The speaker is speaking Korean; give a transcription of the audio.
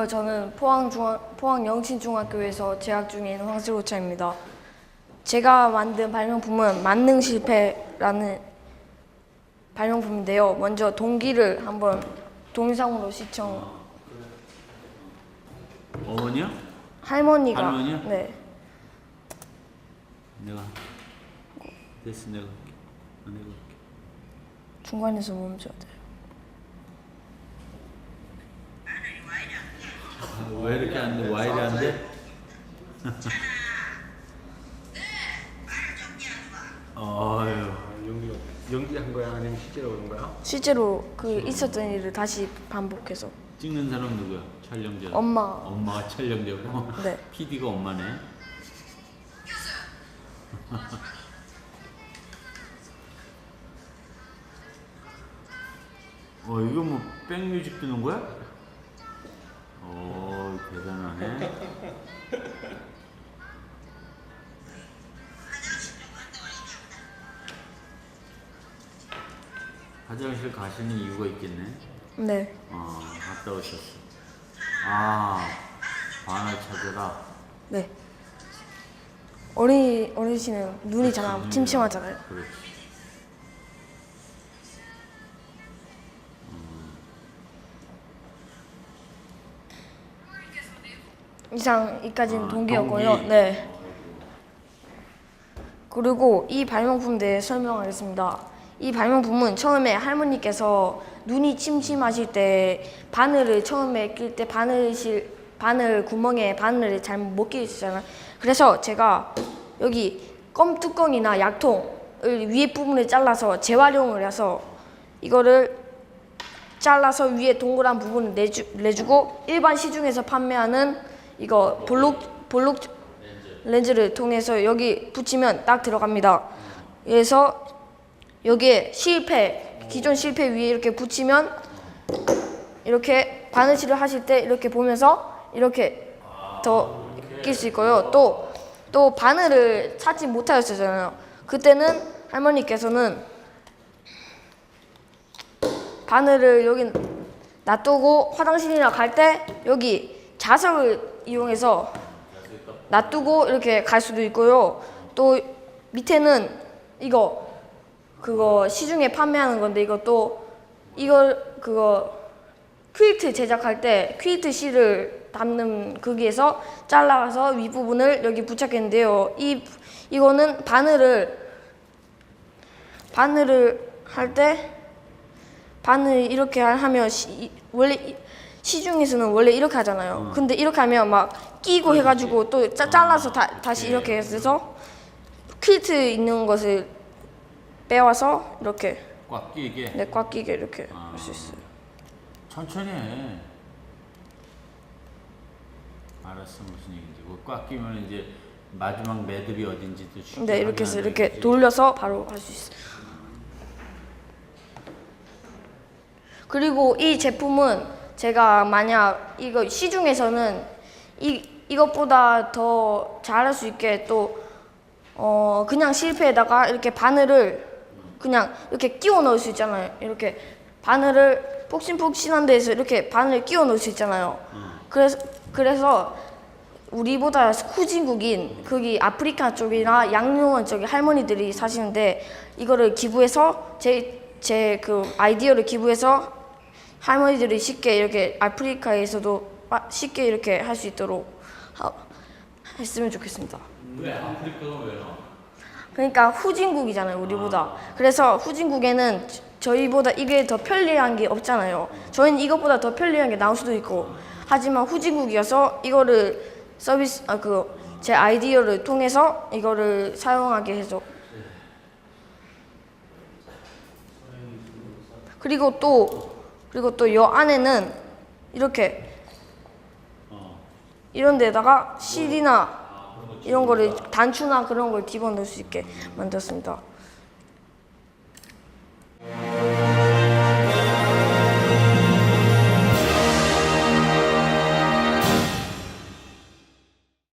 안녕하세요. 저는 포항 중앙 포항 영신중학교에서 재학 중인 황슬호차입니다. 제가 만든 발명품은 만능 실패라는 발명품인데요. 먼저 동기를 한번 동영상으로 시청. 어머니야? 할머니가 할머니요? 네 내가 됐어 내가 할게. 어, 내가 할게. 중간에서 멈춰야 돼요. 아, 왜 이렇게 안 돼? 와 이래 안 돼? 어휴 연기 연기한 거야 아니면 실제로 그런 거야? 실제로 그 있었던 일을 다시 반복해서 찍는 사람 누구야? 촬영자. 엄마 엄마가 촬영자고. 네. PD가 엄마네. 어 이거 뭐 백뮤직 뜨는 거야? 어 대단하네. 화장실 가시는 이유가 있겠네. 네 어, 갔다 오셨어. 아, 반을 찾으라. 네. 어린이 어르신은 눈이 잘 안- 침침하잖아요. 그렇지. 이상 이까지는 아, 동기였고요. 동기. 네. 그리고 이 발명품 대해 설명하겠습니다. 이 발명품은 처음에 할머니께서 눈이 침침하실 때 바늘을 처음에 낄 때 바늘 실 바늘 구멍에 바늘을 잘못 못 끼시잖아요. 그래서 제가 여기 껌 뚜껑이나 약통을 위에 부분을 잘라서 재활용을 해서 이거를 잘라서 위에 동그란 부분을 내주, 내주고 일반 시중에서 판매하는 이거 볼록 볼록 렌즈를 통해서 여기 붙이면 딱 들어갑니다. 그래서 여기에 실패 기존 실패 위에 이렇게 붙이면 이렇게 바느질을 하실 때 이렇게 보면서 이렇게 더 낄 수 있고요. 또또 바늘을 찾지 못하셨잖아요. 그때는 할머니께서는 바늘을 여기 놔두고 화장실이나 갈 때 여기 자석을 이용해서 놔두고 이렇게 갈 수도 있고요. 또 밑에는 이거 그거 시중에 판매하는 건데 이것도 이걸 그거 퀼트 제작할 때 퀼트 실을 담는 거기에서 잘라서 윗부분을 여기 부착했는데요. 이 이거는 바늘을 바늘을 할 때 바늘 이렇게 하면 시, 이- 원래 이- 시중에서는 원래 이렇게 하잖아요. 근데 이렇게 하면 막 끼고 해가지고 또 짜, 잘라서 다, 다시 이렇게 해서 퀼트 있는 것을 빼와서 이렇게 꽉 끼게. 내꽉 끼게 이렇게 할수 있어요. 천천히 해. 알았어 무슨 얘기인지. 그꽉 끼면 이제 마지막 매듭이 어딘지도 쉽게 네 이렇게 해서 이렇게 되지. 돌려서 바로 할 수 있어요. 그리고 이 제품은 제가 만약 이거 시중에서는 이 이것보다 더 잘할 수 있게 또 어 그냥 실패에다가 이렇게 바늘을 그냥 이렇게 끼워 넣을 수 있잖아요. 이렇게 바늘을 폭신폭신한 데에서 이렇게 바늘을 끼워 넣을 수 있잖아요. 그래서 그래서 우리보다 후진국인 거기 아프리카 쪽이나 양용원 쪽에 할머니들이 사시는데 이거를 기부해서 제 제 그 아이디어를 기부해서 할머니들이 쉽게 이렇게 아프리카에서도 빠- 쉽게 이렇게 할 수 있도록 하, 했으면 좋겠습니다. 왜 아프리카가 왜 나와? 그러니까 후진국이잖아요, 우리보다. 그래서 후진국에는 저- 저희보다 이게 더 편리한 게 없잖아요. 저희는 이것보다 더 편리한 게 나올 수도 있고. 하지만 후진국이어서 이거를 서비스 아 그 제 아이디어를 통해서 이거를 사용하게 해서 그리고 또 그리고 또 요 안에는 이렇게 이런 데다가 실이나 이런 거를 단추나 그런 걸 집어넣을 수 있게 만들었습니다.